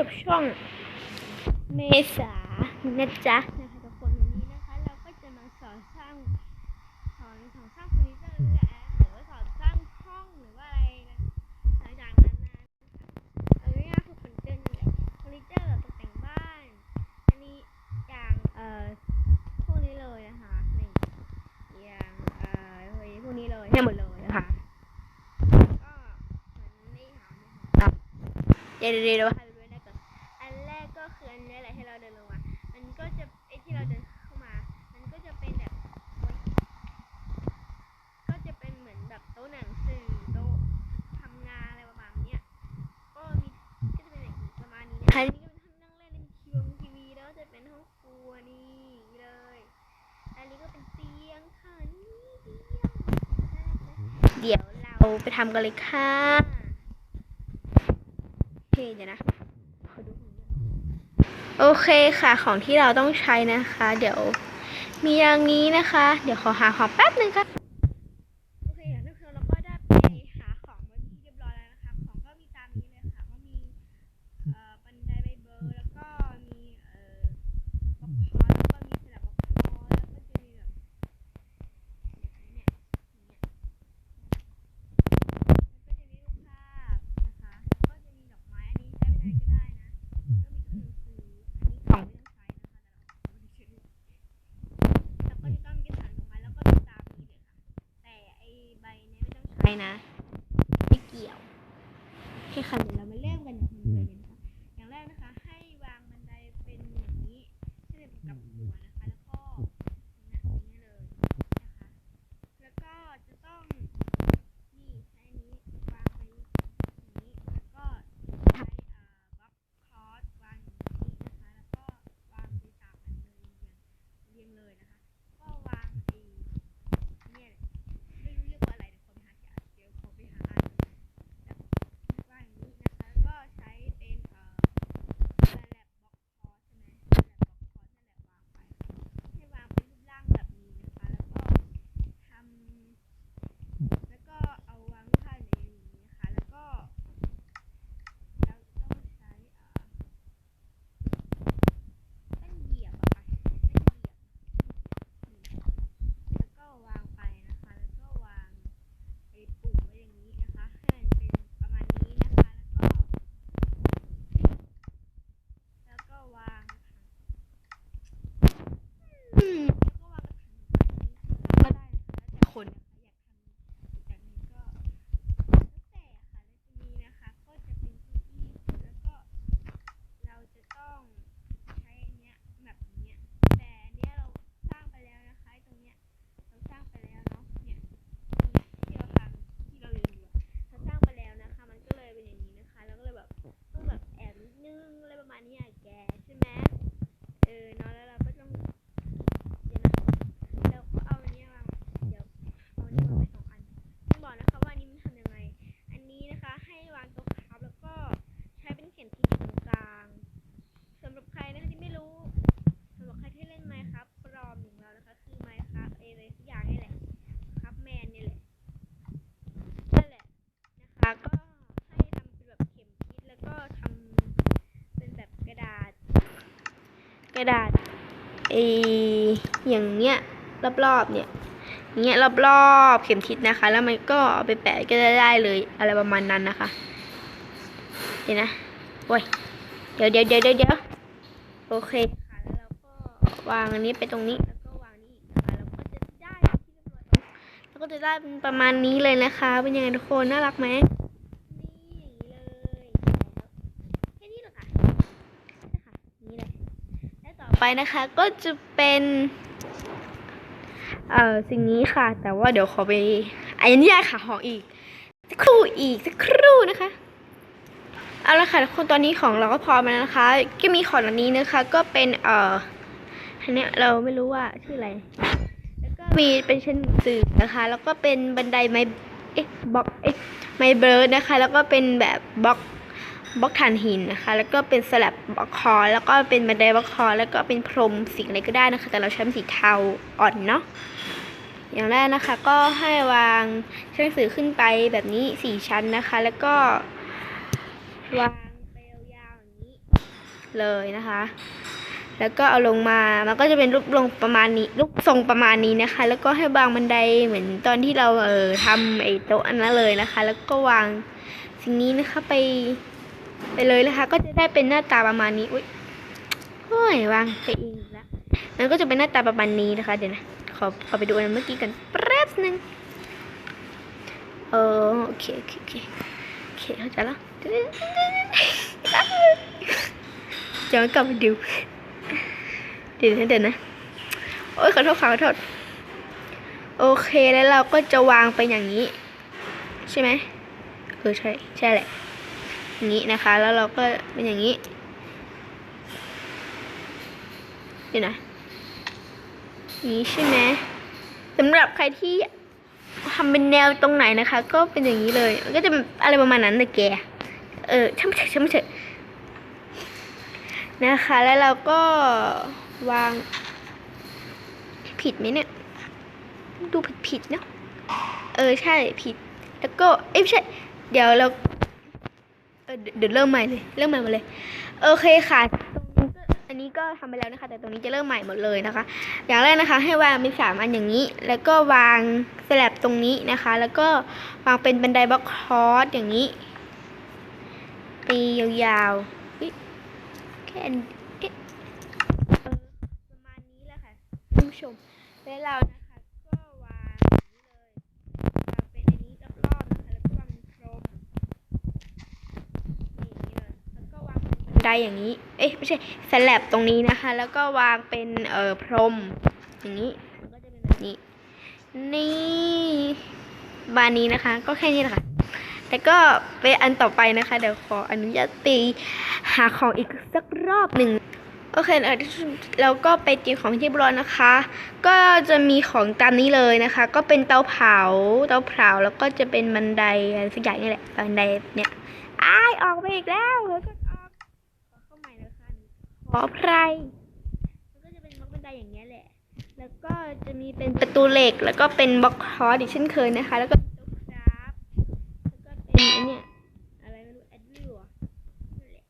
กับช่องเมษานะจ๊ะนะคะทุกคนวันนี้นะคะ เราก็จะมาสอนสร้างสอนสอนสร้างเฟอร์นิเจอร์หรือหรือว่าสอนสร้างห้องหรือว่าอะไรต่างๆนานาเอาง่ายๆคือเฟอร์นิเจอร์นี่แหละเฟอร์นิเจอร์ตกแต่งบ้านอันนี้อย่างเอ่อพวกนี้เลยนะคะนี่อย่างเอ่อพวกนี้เลยให้หมดเลยนะคะก็เหมือนนี่ค่ะนี่ค่ะเดี๋ยวเดี๋ยว เราเดินเข้ามา มันก็จะเป็นแบบก็จะเป็นเหมือนแบบโต๊ะหนังสือโต๊ะทำงานอะไรประมาณเนี้ยก็มีก็จะเป็นอย่างนี้ประมาณนี้นะคะนนี้ก็เป็นห้องนั่งเล่นเล่นทีวงทีวีแล้วจะเป็นห้องครัวนี่เลยอันนี้ก็เป็นเตียงค่ะนี่เตียงเดี๋ยวเราไปทำกันเลยค่ะโอเคเดี๋ยวนะขอดูของด้วย โอเคค่ะของที่เราต้องใช้นะคะ เดี๋ยวมีอย่างนี้นะคะ เดี๋ยวขอหาของแป๊บนึงค่ะบโอเคอย่างนี้คือเราก็ได้ไปหาของมาที่เรียบร้อยแล้วนะคะ ของก็มีตามนี้เลยค่ะก็มีเอ่อบันไดใบเบอร์แล้วก็มีเอ่อบล็อกคอร์แล้วก็มีสลับบล็อกคอร์แล้วก็จะมีแบบเนี่ยอย่างเงี้ย แล้วก็จะมีรูปภาพนะคะ แล้วก็จะมีดอกไม้ อันนี้ใช้เป็นอะไรก็ได้นะ ก็มีตู้หนังสือ อันนี้ของไม่ต้องใช้นะคะ แต่เราเอาไว้ใช้แล้วก็จะต้องมีกระถางดอกไม้แล้วก็ตามนี้เลยค่ะ แต่ไอใบเนี้ยไม่ต้องใช้นะ ไม่เกี่ยวแค่คค่ะเดียว ระดาษไออย่างเนี้ยรอบๆเนี่ยเงี้ยรอบๆเข็มทิศนะคะ แล้วมันก็เอาไปแปะก็จะได้เลยอะไรประมาณนั้นนะคะเดี๋ยวนะโอ้ยเดี๋ยวเดี๋ยวเดี๋ยวเดี๋ยวโอเคค่ะแล้วเราก็วางอันนี้ไปตรงนี้แล้วก็วางนี้อีกนะคะแล้วก็จะได้ที่เรียบร้อยแล้วก็จะได้เป็นประมาณนี้เลยนะคะ เป็นยังไงทุกคนน่ารักไหมนี่อย่างนี้เลยแล้วแค่นี้แหละค่ะนี่ค่ะนี่เลยและต่อ ไปนะคะก็จะเป็นเอ่อสิ่งนี้ค่ะ แต่ว่าเดี๋ยวขอไปอันนี้ค่ะของอีกสักครู่อีกสักครู่นะคะเอาละค่ะทุกคนตอนนี้ของเราก็พร้อมแล้วนะคะก็มีของอันนี้นะคะ ก็เป็นเอ่ออันนี้เราไม่รู้ว่าชื่ออะไร แล้วก็มีเป็นเชั้นหนังสือนะคะ แล้วก็เป็นบันไดไม้เอ๊ะบล็อกเอ๊ะไม้เบิร์ดนะคะ แล้วก็เป็นแบบบล็อก บล็อกถ่านหินนะคะ แล้วก็เป็นสลับบล็อกคอ แล้วก็เป็นบันไดบล็อกคอ แล้วก็เป็นพรมสีอะไรก็ได้นะคะ แต่เราใช้สีเทาอ่อนเนาะอย่างแรกนะคะก็ให้วางชั้นหนังสือขึ้นไปแบบนี้สี่ชั้นนะคะ แล้วก็วางไปยาวอย่างนี้เลยนะคะ แล้วก็เอาลงมา มันก็จะเป็นรูปลงประมาณนี้รูปทรงประมาณนี้นะคะ แล้วก็ให้วางบันไดเหมือนตอนที่เราเออทำไอ้โต๊ะอันนั้นเลยนะคะ แล้วก็วางสิ่งนี้นะคะไป ไปเลยนะคะ ก็จะได้เป็นหน้าตาประมาณนี้ อุ้ยโอ้ยวางไปเองอีกแล้วมันก็จะเป็นหน้าตาประมาณนี้นะคะ เดี๋ยวนะ ขอขอไปดูอันเมื่อกี้กันแป๊บหนึงเออโอเคโอเคโอเคโอเคเข้าใจแล้วจะกลับไปดู เดี๋ยวนะเดี๋ยวนะ โอ้ยขอโทษขอโทษโอเคแล้วเราก็จะวางไปอย่างนี้ ใช่ไหมเออใช่ ใช่แหละ นี้นะคะ แล้วเราก็เป็นอย่างนี้เดี๋ยวนะนี้ใช่ไหมสำหรับใครที่ทำเป็นแนวตรงไหนนะคะ ก็เป็นอย่างนี้เลยมันก็จะอะไรประมาณนั้นแต่แก เออช่างมันเถอะช่างมันเถอะนะคะ แล้วเราก็วาง ผิดไหมเนี่ย ดูผิดผิดเนาะเออใช่ผิด แล้วก็เอ้ยไม่ใช่ เดี๋ยวเรา เดี๋ยวเริ่มใหม่เลย เริ่มใหม่หมดเลย โอเคค่ะตรงอันนี้ก็ทำไปแล้วนะคะ แต่ตรงนี้จะเริ่มใหม่หมดเลยนะคะ อย่างแรกนะคะ ให้วางเป็นสามอันอย่างนี้ แล้วก็วางสลับตรงนี้นะคะ แล้วก็วางเป็นบันไดบล็อกคอร์สอย่างนี้ตียาวๆเฮ้ยแค่อันเออประมาณนี้แหละค่ะท่านผู้ชมแล้วเรานะคะก็วางอย่างนี้เลยวางเป็นอันนี้รอบๆนะคะ แล้วก็วางเป็นพรม นี่เลยแล้วก็วางเป็นบัน ไดอย่างนี้ เอ๊ะไม่ใช่สแลบตรงนี้นะคะ แล้วก็วางเป็นเอ่อพรม อย่างนี้นก็จะเป็นแบบนี้ นี่บานนี้นะคะ ก็แค่นี้แหละค่ะแล้วก็เป็นอันต่อไปนะคะ เดี๋ยวขออนุญาตตีหาของอีกสักรอบหนึ่งโอเคเออแล้วก็ไปเตรียมของที่บร้อยนะคะ ก็จะมีของตามนี้เลยนะคะ ก็เป็นเตาเผา เตาเผาแล้วก็จะเป็นบันไดอะไรสักอย่างนี่แหละบันไดเนี่ยอ้ายออกไปอีกแล้วเฮ้ยก็ออกขอเข้าใหม่เลยค่ะ ขอไพรมันก็จะเป็นบล็อกบันไดอย่างเงี้ยแหละ แล้วก็จะมีเป็นประตูเหล็ก แล้วก็เป็นบล็อกคอร์สอีกเช่นเคยนะคะ แล้วก็เป็นโต๊ะคราฟแล้วก็เป็นอันเนี้ยอะไรไม่รู้แอดวิวอะนั่นแหละ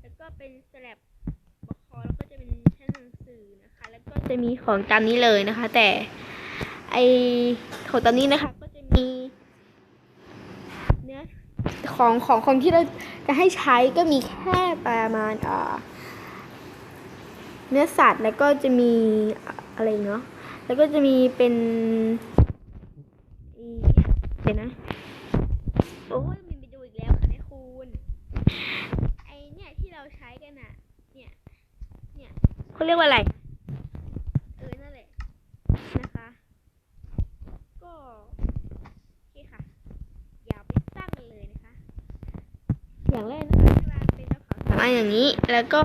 แล้วก็เป็นสแลบบล็อกคอร์สแล้วก็จะเป็นชั้นหนังสือนะคะ แล้วก็จะมีของตามนี้เลยนะคะ แต่ไอของตามนี้นะคะ ก็จะมีเนื้อของของของที่เราจะให้ใช้ก็มีแค่ประมาณอ่อ เนื้อสัตว์แล้วก็จะมีอะไรเนาะแล้วก็จะมีเป็นอีเนี่ยเดี๋ยนะโอ้ยมันไปดูอีกแล้วค่ะแม่คุณไอเนี่ยที่เราใช้กันอะเนี่ยเนี่ยเขาเรียกว่าอะไรเออนั่นแหละนะคะ ก็โอเคค่ะอย่าไปตั้งเลยนะคะ อย่างแรกนะคะให้วาเป็นกระเป๋าสามอันอย่างนี้แล้วก็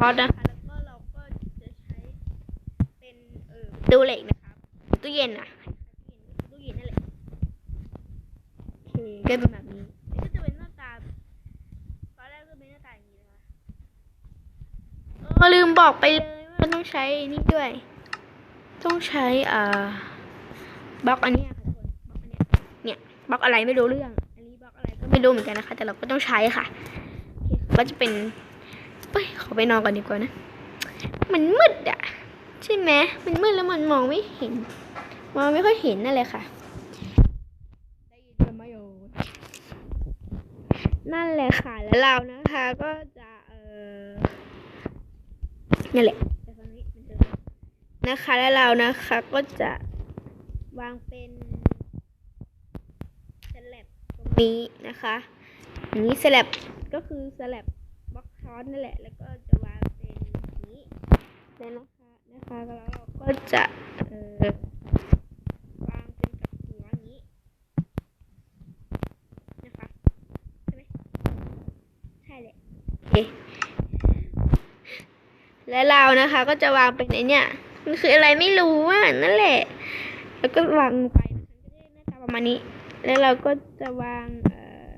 บล็อกครอสนะคะแล้วก็เราก็จะใช้เป็นเออตู้เหล็กนะคะตู้เย็นอะตู้เย็นนั่นแหละโอเคก็เป็นแบบนี้นี่ก็จะเป็นหน้าตาตอนแรกก็เป็นหน้าตาอย่างนี้นะคะเออลืมบอกไปเลยว่าต้องใช้นี่ด้วย ต้องใช้อ่าบล็อกอันเนี้ยค่ะทุกคนบล็อกอันเนี้ยเนี่ยบล็อกอะไรไม่รู้เรื่อง อันนี้บล็อกอะไรก็ไม่รู้เหมือนกันนะคะ แต่เราก็ต้องใช้ค่ะก็จะเป็น เอ้ยขอไปนอนก่อนดีกว่านะ มันมืดอะใช่ไหมมันมืดแล้วมันมองไม่เห็น มองไม่ค่อยเห็นนั่นแหละค่ะ ได้ยินไหมโยนั่นแหละค่ะ แล้วเรานะคะ ก็จะเออนั่นแหละนะคะ แล้วเรานะคะก็จะวางเป็นสแลบตรงนี้นะคะ อย่างนี้สแลบก็คือสแลบ บล็อนนั่นแหละ แล้วก็จะวางเป็นนี้แล้วนะคะนะคะแล้วเราก็จะเออวางเป็นกับหัวนี้นะคะใช่ไหมใช่เลยโอเคและเรานะคะก็จะวางเป็นไอเนี่ยมันคืออะไรไม่รู้อะนั่นแหละ แล้วก็วางลงไปนะคะก็จะได้หน้าตาประมาณนี้ แล้วเราก็จะวางเอ่อ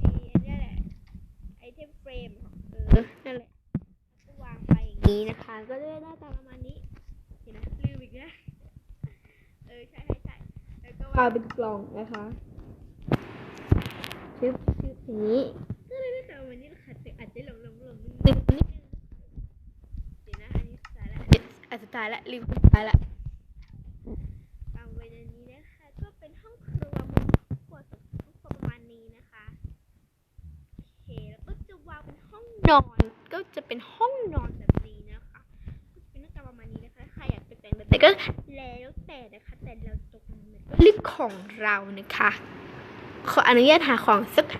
ไออั นเนี้ยแหละไอเทมเฟรมเออนั่นแหละนี้นะคะ ก็จะได้หน้าตาประมาณนี้เห็นไหมลืมอีกนะเออใช่ใช่ใช่แล้วก็วางเป็นกล่องนะคะชึบชึบอย่างนี้ก็เลยได้แต่วันนี้นะคะแต่อาจจะหลงหลงหลงนิดนิดนิดนึงเดี๋ยวนะอันนี้สุดท้ายละเดี๋ยวอันสุดท้ายละลืมสุดท้ายละวางไว้ในนี้นะคะ ก็เป็นห้องครัวมุมครัวสุดห้องครัวประมาณนี้นะคะโอเคแล้วก็จะวางเป็ นห้องนอนก็จะเป็นห้องนอนแบบนี้นะคะก็จะเป็นหน้าตาประมาณนี้นะคะใครอยากไปแต่งแบบไหนก็แล้วแต่นะคะ แต่เราตกลงแบบก็เรื่องของเรานะคะ ขออนุญาตหาของสักค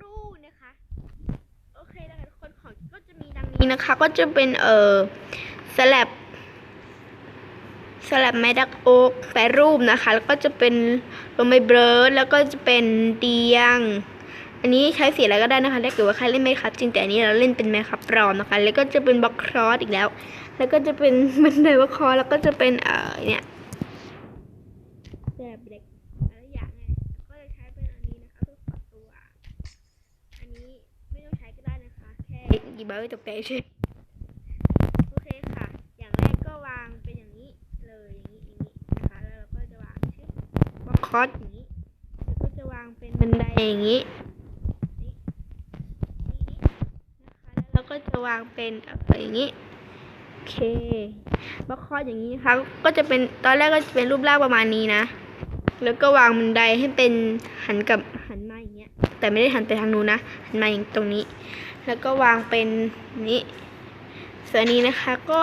รู่นะคะ โอเคนะคะทุกคนของก็จะมีดังนี้นะคะ ก็จะเป็นเอ่อสลับสลับไม้ดักโอ๊กแปรรูปนะคะ แล้วก็จะเป็นโรไมเบรดแล้วก็จะเป็นเตียง อันนี้ใช้สีอะไรก็ได้นะคะถ้าเกิดว่าใครเล่นไม่ครับจริงแต่อันนี้เราเล่นเป็นแมครับปลอมนะคะ แล้วก็จะเป็นบล็อกครอสอีกแล้ว แล้วก็จะเป็นบันไดบล็อกครอสแล้วก็จะเป็นเอ่อเนี่ยแบบเด็กอะไรอย่างไงแล้วก็จะใช้เป็นอันนี้นะคะเพื่อขอตัว อันนี้ไม่ต้องใช้ก็ได้นะคะ แค่หยิบาไว้ตกแต่งเฉยโอเคค่ะ อย่างแรกก็วางเป็นอย่างนี้เลยอย่างนี้อย่างนี้นะคะ แล้วเราก็จะวางชื่อบล็อกครอสอย่างนี้ แล้วก็จะวางเป็นบันไดอย่างนี้นี่นะคะแล้ วางเป็นเอะไรอย่างนี้โอเคบล็อกคออย่างนี้นะคะก็จะเป็นตอนแรกก็จะเป็นรูปร่างประมาณนี้นะ แล้วก็วางบันไดให้เป็นหันกับหันมาอย่างเงี้ย แต่ไม่ได้หันไปทางนู้นนะหันมาอย่างตรงนี้ แล้วก็วางเป็นนี้ส่วนนี้นะคะก็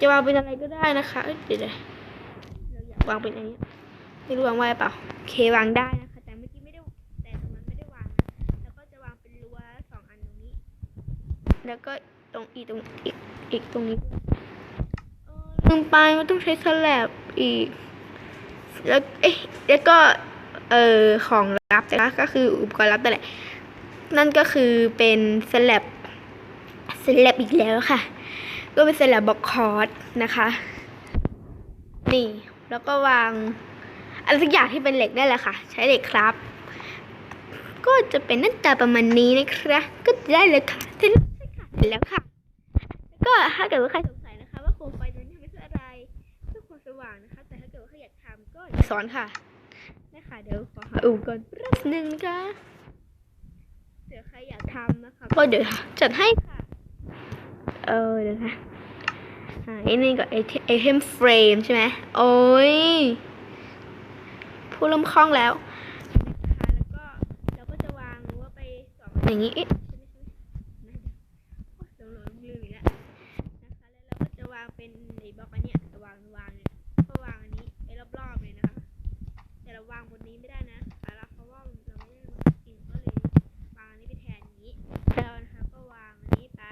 จะวางเป็นอะไรก็ได้นะคะเดี๋ยวเราอยากวางเป็นอะไรเนี้ยไม่รู้วางไว้เปล่าโอเควางได้นะ แล้วก็ตรงอีกตรงอีกอีกตรงนี้ลืมไปว่าต้องใช้สแลบอีก แล้วเอ๊ะแล้วก็เอ่อของลับนะคะก็คืออุปกรณ์ลับนั่นแหละนั่นก็คือเป็นสแลบสแลบอีกแล้วค่ะ ก็เป็นสแลบบ็อกคอร์ดนะคะ นี่แล้วก็วางอะไรสักอย่างที่เป็นเหล็กได้แหละค่ะ ใช้เหล็กครับ ก็จะเป็นหน้าตาประมาณนี้นะครับก็ได้เลยค่ะเสร็จ แล้วค่ะเสร็จแล้วค่ะแล้วก็ถ้าเกิดว่าใครสงสัยนะคะ ว่าโคมไฟตัวนี้ทำไปเพื่ออะไรเพื่อความสว่างนะคะ แต่ถ้าเกิดว่าใครอยากทำก็สอนค่ะนะคะเดี๋ยวขอหาอุปกรณ์แป๊บหนึ่งนะคะเดี๋ยวใครอยากทำนะคะก็เดี๋ยวจัดให้ค่ะ เออเดี๋ยวนะอ่าไอ้นี่ก็ไอไอเทมเฟรมใช่ไหมโอ้ยผู้เริ่มคล่องแล้วนะคะแล้วก็เราก็จะวางรั้วไปสองอย่างนี้ เอ๊ะใช่ไหมใช่ไหมนะเดี๋ยวโอ้ยหลงๆลืมอีกแล้วนะคะแล้วเราก็จะวางเป็นในบล็อกอันเนี้ยวางวางเนี่ยก็วางอันนี้ไปรอบๆเลยนะคะ แต่เราวางบนนี้ไม่ได้นะแล้วเพราะว่าเราไม่ได้มากินก็เลยวางอันนี้ไปแทนนี้แล้วนะคะก็วางอันนี้ไป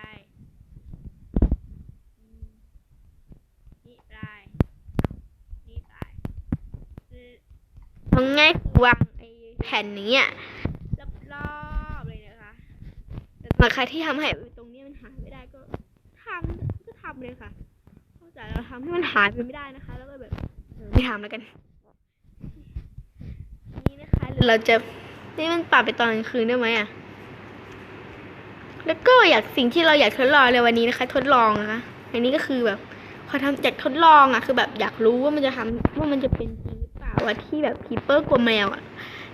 นี่ไปนี่ไปคือทำง่ายคือวางไอ้แผ่นนี้อะรอบๆเลยนะคะแต่ใครที่ทำให้ตรงนี้มันหายไม่ได้ก็ทำก็ทำ เลยค่ะเข้าใจเราทำให้มันหายไปไม่ได้นะคะ แล้วก็แบบไม่ทำแล้วกัน นี่นะคะเราจะนี่มันปรับไปตอนกลางคืนได้ไหมอะ แล้วก็อยากสิ่งที่เราอยากทดลองในวันนี้นะคะ ทดลองนะคะ อันนี้ก็คือแบบพอทำอยากทดลองอะ คือแบบอยากรู้ว่ามันจะทำว่ามันจะเป็นจริงหรือเปล่าว่าที่แบบคีเปอร์กลัวแมวอะ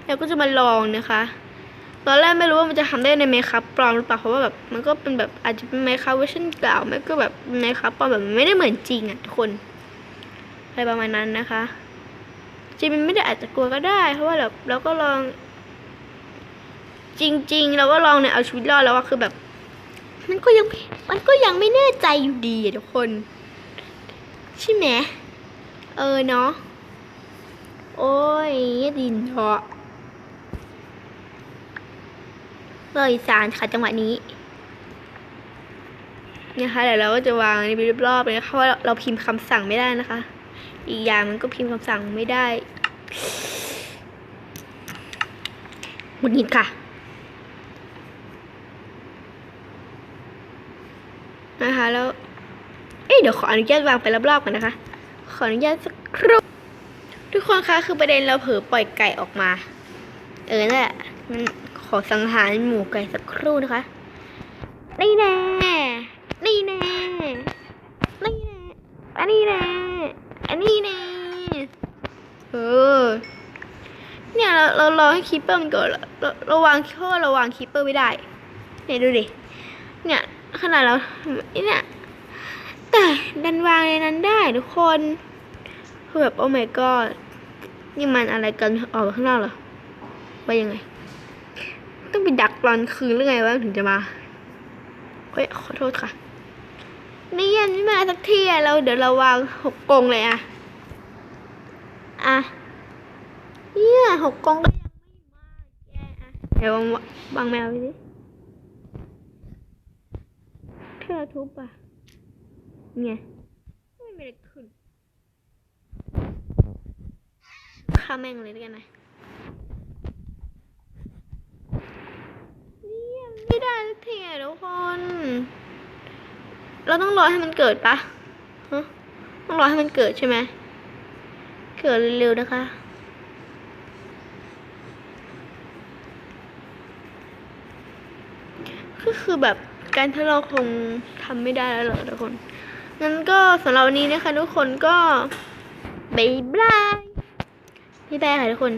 เราก็จะมาลองนะคะ ตอนแรกไม่รู้ว่ามันจะทำได้ในเมค p ัปลอมหรือเปล่าเพราะว่าแบบมันก็เป็นแบบอาจจะเป็นเมค p ัเวอร์ชันเก่าไม่ก็แบบเมค p ัปลอมแบบมันไม่ได้เหมือนจริงอะทุกคนอะไรประมาณนั้นนะคะจริงมันไม่ได้อาจจะกลัวก็ได้ เพราะว่าแบบเราก็ลอง จริง ๆ เราก็ลองเนี่ยเอาชีวิตรอดแล้วว่าคือแบบ มันก็ยังมันก็ยังไม่แน่ใจอยู่ดีอะทุกคนใช่ไหมเออเนาะโอ้ยดินเหาะ เลยสารค่ะจังหวะนี้นะคะเดี๋ยวเราก็จะวางนี้ไปรอบๆเลยนะคะเพราะว่าเราพิมพ์คำสั่งไม่ได้นะคะ อีกอย่างมันก็พิมพ์คำสั่งไม่ได้หมุดหงิดค่ะนะคะแล้วเอ้เดี๋ยวขออนุญาตวางไปรอบๆกันนะคะ ขออนุญาตสักครู่ทุกคนคะคือประเด็นเราเผลอปล่อยไก่ออกมา เออนั่นแหละมัน ขอสังหารหมูไก่สักครู่นะคะ นี่แน่ นี่แน่ นี่แน่ อันนี้แน่ อันนี้แน่ เออ เนี่ยเราเรารอให้คีปเปอร์มันเกิดเราเราเราวางเพราะว่าเราวางคีปเปอร์ไม่ได้ เนี่ยดูดิ เนี่ยขนาดเราเนี่ยแต่ดันวางในนั้นได้ทุกคนคือแบบโอ้ my god นี่มันอะไรกันออกข้างนอกเหรอว่ายังไง ต้องไปดักตอนคืนหรือไงวะถึงจะมาเฮ้ยขอโทษค่ะ นี่ยังไม่มาสักทีอะเราเดี๋ยวเราวางหกกงเลยอะอะเนี่ยหกกงก็ยังไม่มาแกอะเดี๋ยววางวางแมวไปดิเธอทุบอะเนี่ยไม่มีอะไรขึ้นฆ่าแม่งเลยแล้วกันนะเนี่ย ไม่ได้สักทีอะทุกคน เราต้องรอให้มันเกิดปะฮะต้องรอให้มันเกิดใช่ไหม เกิดเร็วๆนะคะ ก็คือแบบการทดลองคงทำไม่ได้แล้วเหรอทุกคน งั้นก็สำหรับวันนี้นะคะทุกคนก็บายบายบ๊ายบายค่ะทุกคน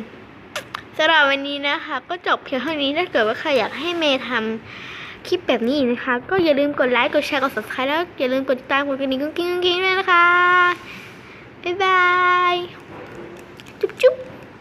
สำหรับวันนี้นะคะ ก็จบเพียงเท่านี้ถ้าเกิดว่าใครอยากให้เมย์ทำคลิปแบบนี้นะคะ ก็อย่าลืมกดไลค์กดแชร์กด subscribe แล้วอย่าลืมกดติดตามกดกระดิ่งกุ้งกิ้งกุ้งกิ้งด้วยนะคะบ๊ายบายจุ๊บจุ๊บ